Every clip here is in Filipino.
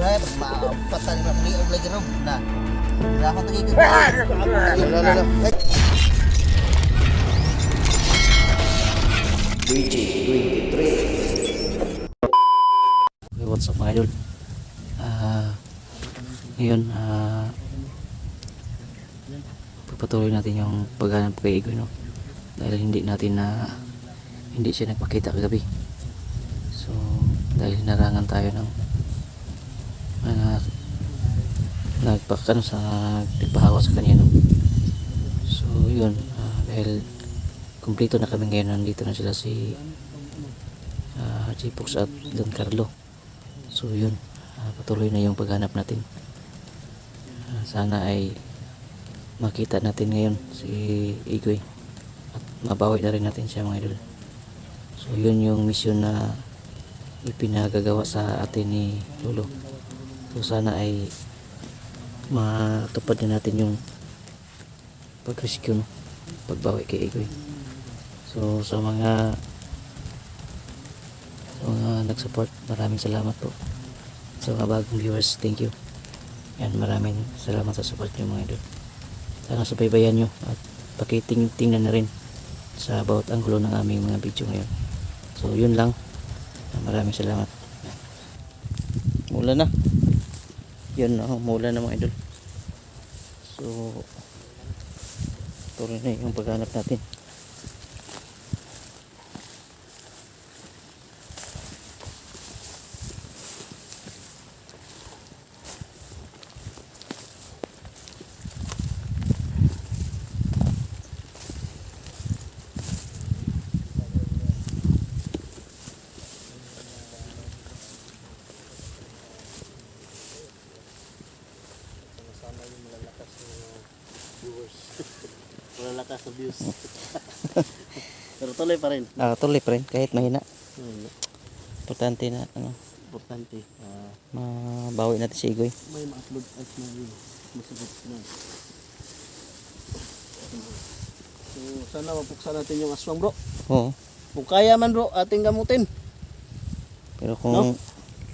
Ay, pagpapatan na muli ang lagi rom na. Wala akong tagigil. Lalo, lalo. Ay. Okay, what's up mga idol? Ah, ngayon, ah, pagpatuloy natin yung paghanap kay Igoy, no? Dahil hindi natin na, hindi siya nagpakita kagabi. So, dahil narangan tayo ng mga nagpakano sa nagpahawa sa kanya, no? So, yun, ah, dahil kumpleto na kami ngayon, nandito na sila si uh, Jipox at Don Carlo. So yun, ah, patuloy na yung paghanap natin. Ah, sana ay makita natin ngayon si Igoy at mabawi na rin natin siya mga idol. So yun yung mission na ipinagagawa sa atin ni Lolo. So sana ay matupad na natin yung pag-rescue no? pagbawi kay Igoy. So sa mga sa mga nag-support, maraming salamat po. Sa mga bagong viewers, thank you. Yan, maraming salamat sa support nyo mga idol. Sana subaybayan nyo at pakiting-tingnan na rin sa bawat anggulo ng aming mga video ngayon. So yun lang. Maraming salamat. Mula na. Yun na, mula na mga idol. So, tuloy na yung paghanap natin. Malalakas na views. Pero tuloy pa rin. Ah, tuloy pa rin kahit mahina. Hmm, Importante na ano, importante. ah, mabawi natin si Igoy. may ma-upload at may masagot na. So, sana mapuksa natin yung aswang bro. Oo. Kung kaya man bro, ating gamutin. Pero kung No?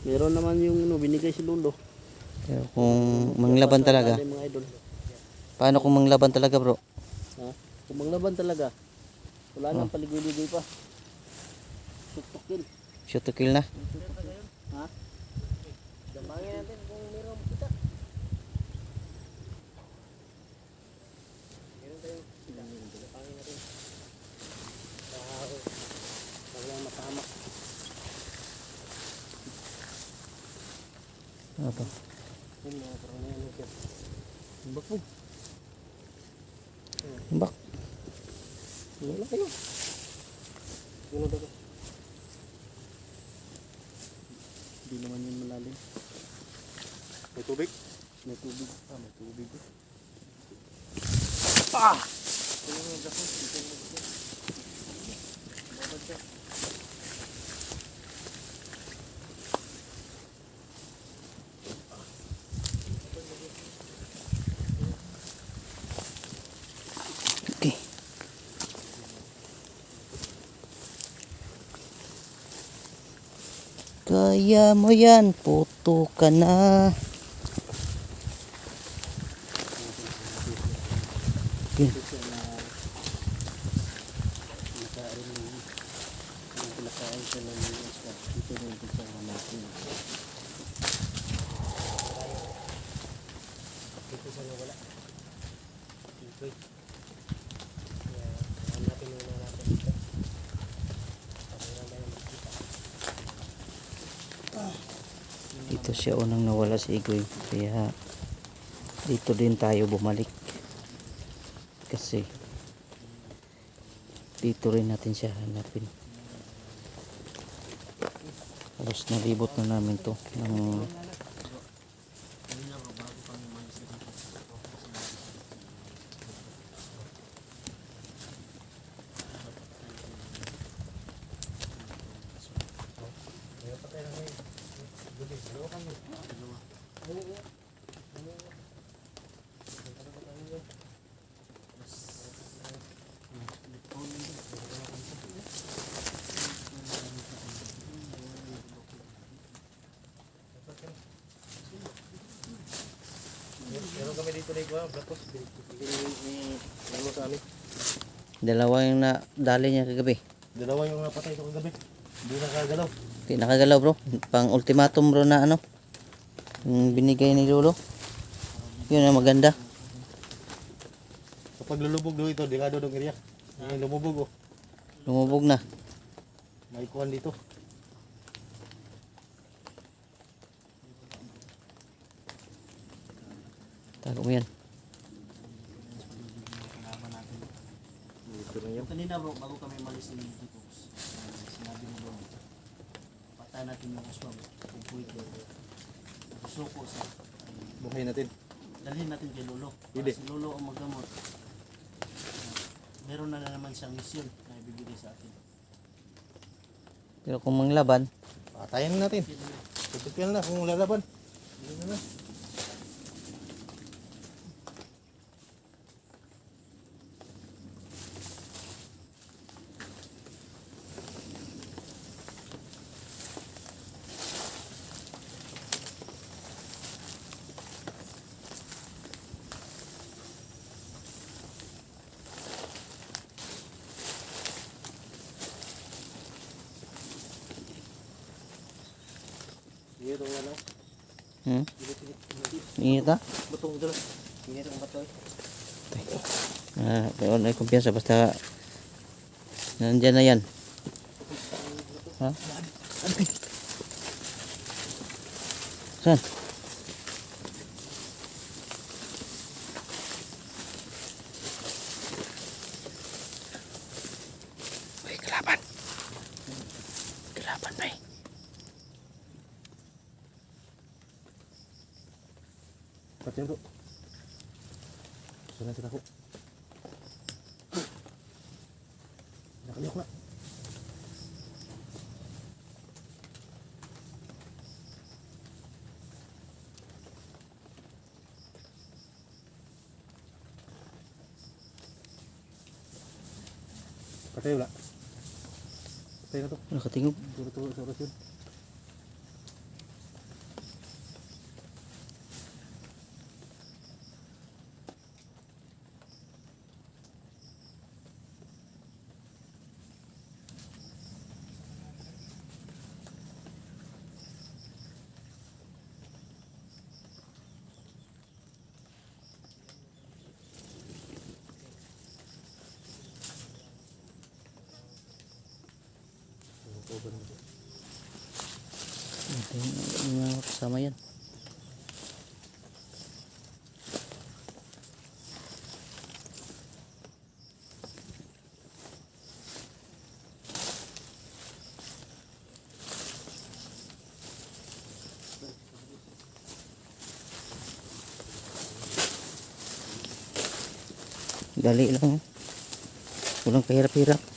Meron naman yung ano, binigay si Lolo. pero kung manglaban talaga, paano kung manglaban talaga, bro? Ha? Kung maglaban talaga, wala Oh. nang paligoy-ligoy pa. Shoot to kill na. Ha? Damangin natin kung meron kita. Meron kita. Damangin natin. Para walang matamak. Ano to? Yun mga parang na yan. siya. Bak Bak. Wala kayo. Yun na. Hindi naman yun malalim. May tubig? May tubig. Ah, may tubig. Ah! Ano nga dako? Dito Kaya mo yan, puto ka na. Okay. Ito siya na nakain ng ang pinakain siya ng isda. Dito rin ito sa natin. Dito siya nawala. Dito. Kaya hanapin muna natin ito. Para tayo makita. Dito siya unang nawala si Igoy. Kaya dito din tayo bumalik. Kasi dito rin natin siya hanapin. Halos nalibot na namin to ng Dalawa yung nadali niya kagabi. Dalawa yung napatay sa kagabi. Hindi nakagalaw. Di nakagalaw bro. Pang ultimatum bro na ano. Yung binigay ni Lolo. Yun ang maganda. Kapag lulubog daw ito, delikado daw area. Lumubog oh. Lumubog na. May kuhan dito. Tago mo yan. Kanina bro, bago kami malis ni Detox, sinabi mo bro, patay natin yung aswang kung pwede. Suko sa Buhay natin. dalhin natin kay Lolo. Para si Lolo ang maggamot. Meron na, na naman siyang mission na ibibigay sa atin. Pero kung manglaban, Patayin na natin. Tutupian na kung lalaban. Hindi na na. Dito wala. Hmm? Ingat ha? Butong dito. Hindi ito ang bato eh. Ah, pero may kumpiyansa basta nandyan na yan. Ha? Saan? Uy, kalaban. Kalaban, may. Pati bro. Sana kita ko. Nakaliyok na. Patay wala. Patay na to. Nakatingog. Turo to sa oras yung mga kasama yan. Dali lang. Walang kahirap-hirap.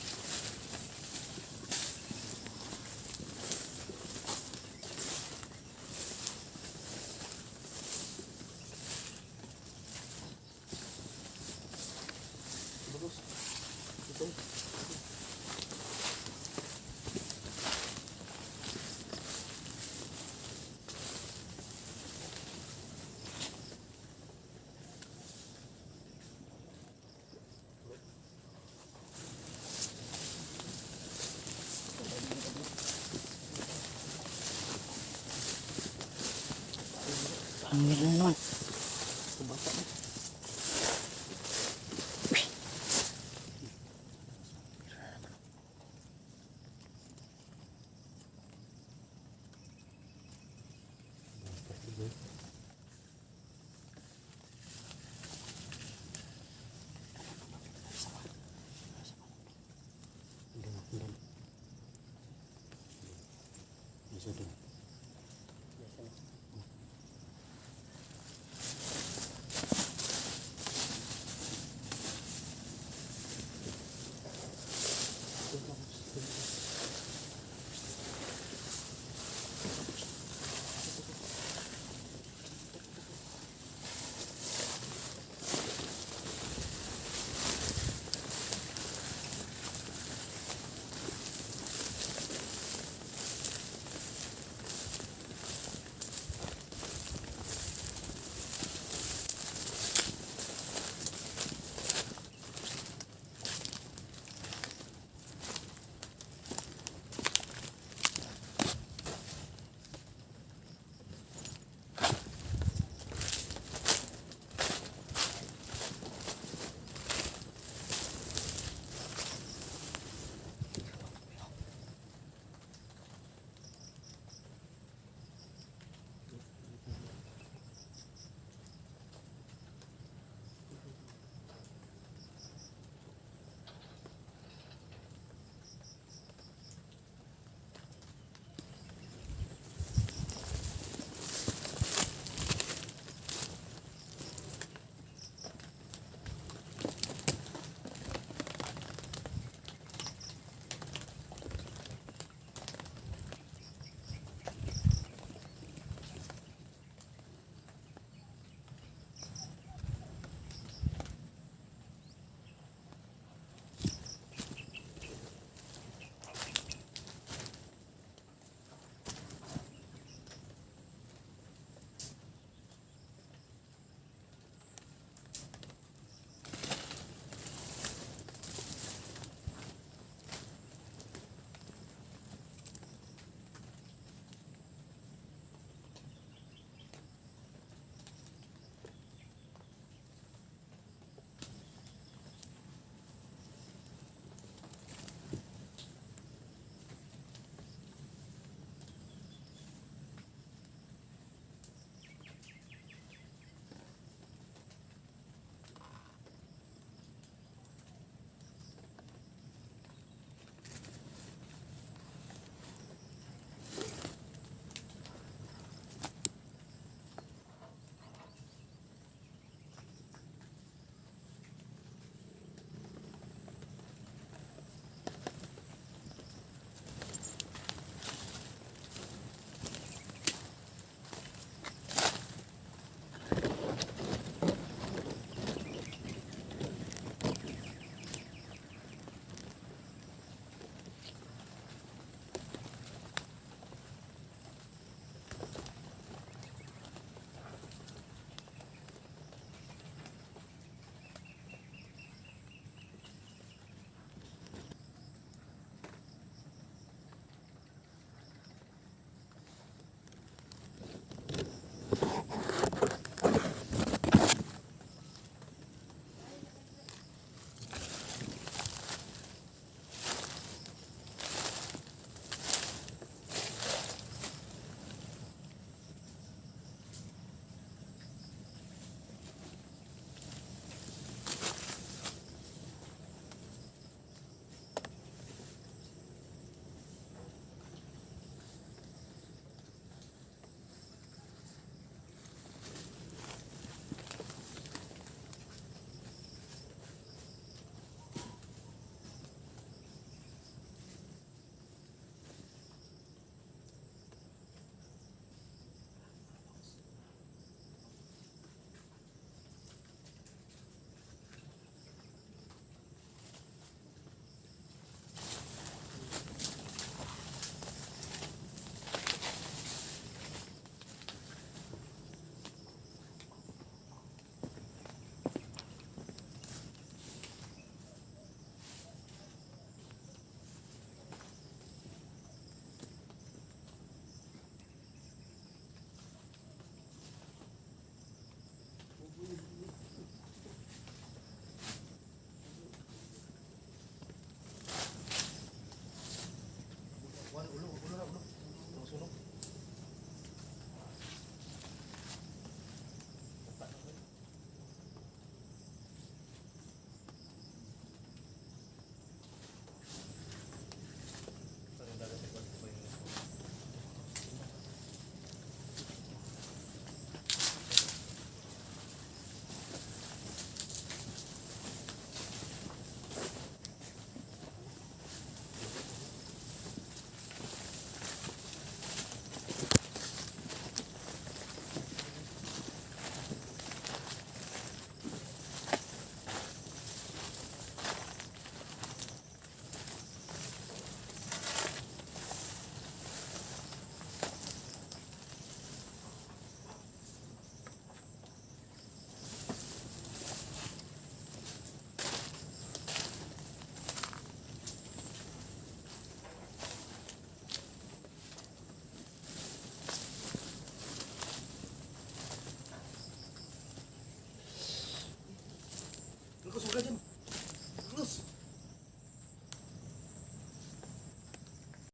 Angin na naman. Bata na. Thank.